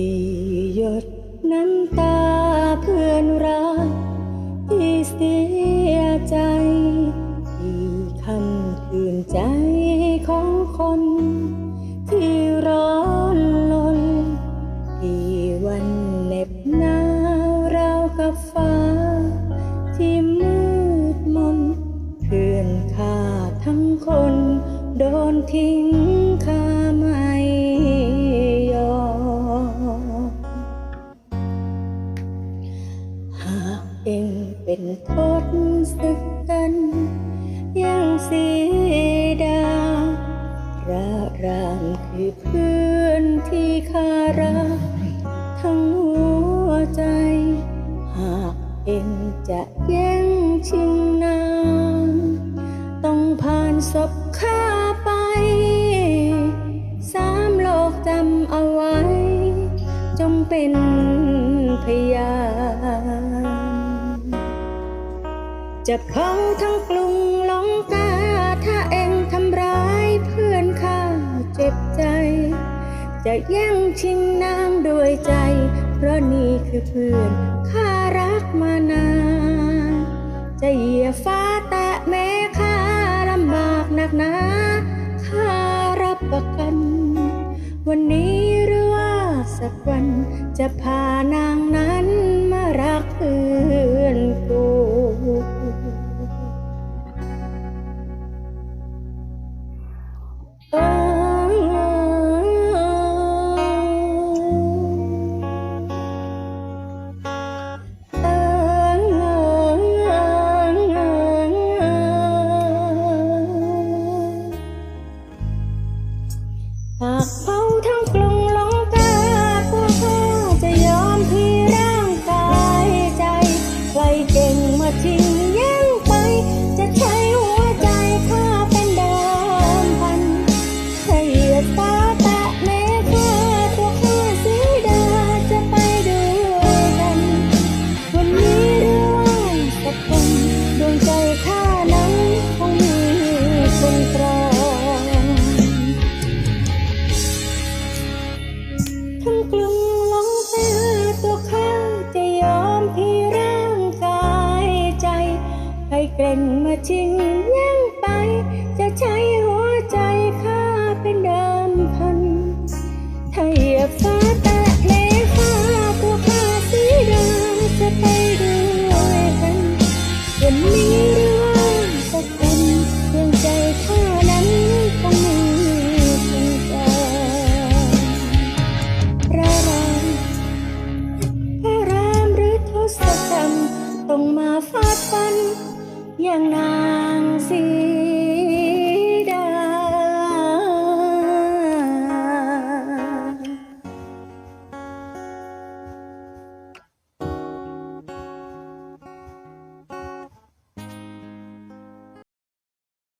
กี่หยดน้ำตาเพื่อนรักที่เสียใจกี่คำคืนใจของคน ที่ร้อนลนกี่วันเหน็บหนาวเราวกับฟ้า ที่มืดมนเพื่อนข้าทั้งคน โดนทิ้ง เป็นทศศึกกันยังสีดาระรางคือเพื่อนที่คารักทั้งหัวใจ หากเองจะแย่งชิง จะเผาทั้งกรุงลงกา ถ้าเองทำร้ายเพื่อนข้าเจ็บใจ จะแย่งชิงนางด้วยใจ เพราะนี่คือเพื่อนข้ารักมานานจะเหยียบฟ้าแตะแม้ข้าลำบากหนักหนาข้ารับประกัน วันนี้หรือว่าสักวันจะพานา เกรงมาชิงแย่งไป อย่างนางสี